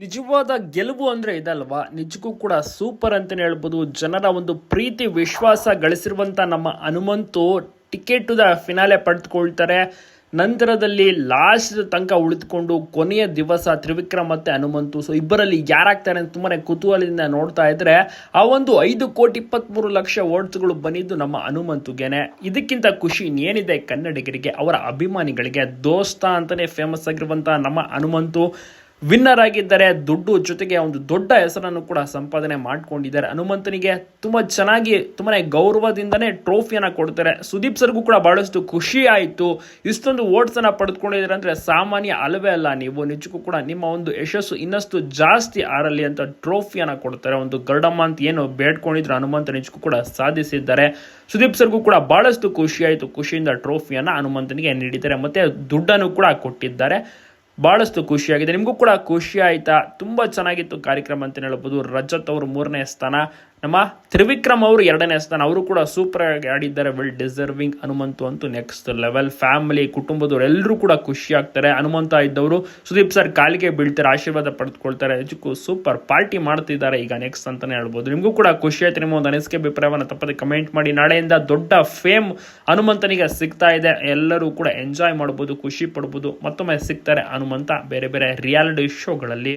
ನಿಜವಾದ ಗೆಲುವು ಅಂದ್ರೆ ಇದಲ್ವಾ? ನಿಜಕ್ಕೂ ಕೂಡ ಸೂಪರ್ ಅಂತಾನೆ ಹೇಳ್ಬೋದು. ಜನರ ಒಂದು ಪ್ರೀತಿ, ವಿಶ್ವಾಸ ಗಳಿಸಿರುವಂತ ನಮ್ಮ ಹನುಮಂತು ಟಿಕೆಟ್ ದ ಫಿನಾಲೆ ಪಡೆದುಕೊಳ್ತಾರೆ. ನಂತರದಲ್ಲಿ ಲಾಸ್ಟ್ ತನಕ ಉಳಿದುಕೊಂಡು ಕೊನೆಯ ದಿವಸ ತ್ರಿವಿಕ್ರಮ್ ಮತ್ತೆ ಹನುಮಂತು. ಸೊ ಇಬ್ಬರಲ್ಲಿ ಯಾರಾಗ್ತಾರೆ ಅಂತ ತುಂಬಾನೇ ಕುತೂಹಲದಿಂದ ನೋಡ್ತಾ ಇದ್ರೆ, ಆ ಒಂದು ಐದು ಕೋಟಿ ಇಪ್ಪತ್ಮೂರು ಲಕ್ಷ ವೋಟ್ಸ್ಗಳು ಬಂದಿದ್ದು ನಮ್ಮ ಹನುಮಂತುಗೆನೆ. ಇದಕ್ಕಿಂತ ಖುಷಿ ಇನ್ನೇನಿದೆ ಕನ್ನಡಿಗರಿಗೆ, ಅವರ ಅಭಿಮಾನಿಗಳಿಗೆ. ದೋಸ್ತ ಅಂತಾನೆ ಫೇಮಸ್ ಆಗಿರುವಂತಹ ನಮ್ಮ ಹನುಮಂತು. ವಿನ್ನರ್ ಆಗಿದ್ದಾರೆ ದುಡ್ಡು ಜೊತೆಗೆ ಒಂದು ದೊಡ್ಡ ಹೆಸರನ್ನು ಕೂಡ ಸಂಪಾದನೆ ಮಾಡ್ಕೊಂಡಿದ್ದಾರೆ. ಹನುಮಂತನಿಗೆ ತುಂಬ ಚೆನ್ನಾಗಿ ತುಂಬಾ ಗೌರವದಿಂದನೇ ಟ್ರೋಫಿಯನ್ನ ಕೊಡ್ತಾರೆ. ಸುದೀಪ್ ಸರ್ಗೂ ಕೂಡ ಬಹಳಷ್ಟು ಖುಷಿ ಆಯಿತು. ಇಷ್ಟೊಂದು ಓಟ್ಸ್ ಅನ್ನ ಪಡೆದುಕೊಂಡಿದ್ದಾರೆ ಅಂದ್ರೆ ಸಾಮಾನ್ಯ ಅಲ್ಲವೇ ಅಲ್ಲ. ನೀವು ನಿಜಕ್ಕೂ ಕೂಡ ನಿಮ್ಮ ಒಂದು ಯಶಸ್ಸು ಇನ್ನಷ್ಟು ಜಾಸ್ತಿ ಆರಲಿ ಅಂತ ಟ್ರೋಫಿಯನ್ನ ಕೊಡ್ತಾರೆ. ಒಂದು ಗರ್ಡಮ್ಮ ಅಂತ ಏನು ಬೇಡ್ಕೊಂಡಿದ್ರು ಹನುಮಂತ ನಿಜಕ್ಕೂ ಕೂಡ ಸಾಧಿಸಿದ್ದಾರೆ. ಸುದೀಪ್ ಸರ್ಗೂ ಕೂಡ ಬಹಳಷ್ಟು ಖುಷಿ ಆಯಿತು. ಖುಷಿಯಿಂದ ಟ್ರೋಫಿಯನ್ನ ಹನುಮಂತನಿಗೆ ನೀಡಿದ್ದಾರೆ. ಮತ್ತೆ ದುಡ್ಡನ್ನು ಕೂಡ ಕೊಟ್ಟಿದ್ದಾರೆ. ಬಹಳಷ್ಟು ಖುಷಿಯಾಗಿದೆ. ನಿಮಗೂ ಕೂಡ ಖುಷಿ ಆಯಿತಾ? ತುಂಬ ಚೆನ್ನಾಗಿತ್ತು ಕಾರ್ಯಕ್ರಮ ಅಂತ ಹೇಳ್ಬೋದು ರಜತ್ ಅವರು ಮೂರನೇ ಸ್ಥಾನ. ನಮ್ಮ ತ್ರಿವಿಕ್ರಮ್ ಅವರು ಎರಡನೇ ಸ್ಥಾನ. ಅವರು ಕೂಡ ಸೂಪರ್ ಆಗಿ ಆಡಿದ್ದಾರೆ. ವೆಲ್ ಡಿಸರ್ವಿಂಗ್ ಹನುಮಂತು ಅಂತೂ ನೆಕ್ಸ್ಟ್ ಲೆವೆಲ್ ಫ್ಯಾಮಿಲಿ ಕುಟುಂಬದವರು ಎಲ್ಲರೂ ಕೂಡ ಖುಷಿ ಆಗ್ತಾರೆ. ಹನುಮಂತ ಇದ್ದವರು ಸುದೀಪ್ ಸರ್ ಕಾಲಿಗೆ ಬೀಳ್ತಾರೆ, ಆಶೀರ್ವಾದ ಪಡೆದುಕೊಳ್ತಾರೆ. ಅದಕ್ಕೂ ಸೂಪರ್ ಪಾರ್ಟಿ ಮಾಡ್ತಿದ್ದಾರೆ. ಈಗ ನೆಕ್ಸ್ಟ್ ಅಂತಾನೆ ಹೇಳ್ಬೋದು. ನಿಮಗೂ ಕೂಡ ಖುಷಿ ಆಯ್ತು. ನಿಮ್ಮ ಒಂದು ಅನಿಸಿಕೆ, ಅಭಿಪ್ರಾಯವನ್ನು ತಪ್ಪದೆ ಕಮೆಂಟ್ ಮಾಡಿ. ನಾಳೆಯಿಂದ ದೊಡ್ಡ ಫೇಮ್ ಹನುಮಂತನಿಗೆ ಸಿಗ್ತಾ ಇದೆ. ಎಲ್ಲರೂ ಕೂಡ ಎಂಜಾಯ್ ಮಾಡ್ಬೋದು, ಖುಷಿ ಪಡ್ಬೋದು. ಮತ್ತೊಮ್ಮೆ ಸಿಗ್ತಾರೆ ಹನುಮಂತ ಬೇರೆ ಬೇರೆ ರಿಯಾಲಿಟಿ ಶೋಗಳಲ್ಲಿ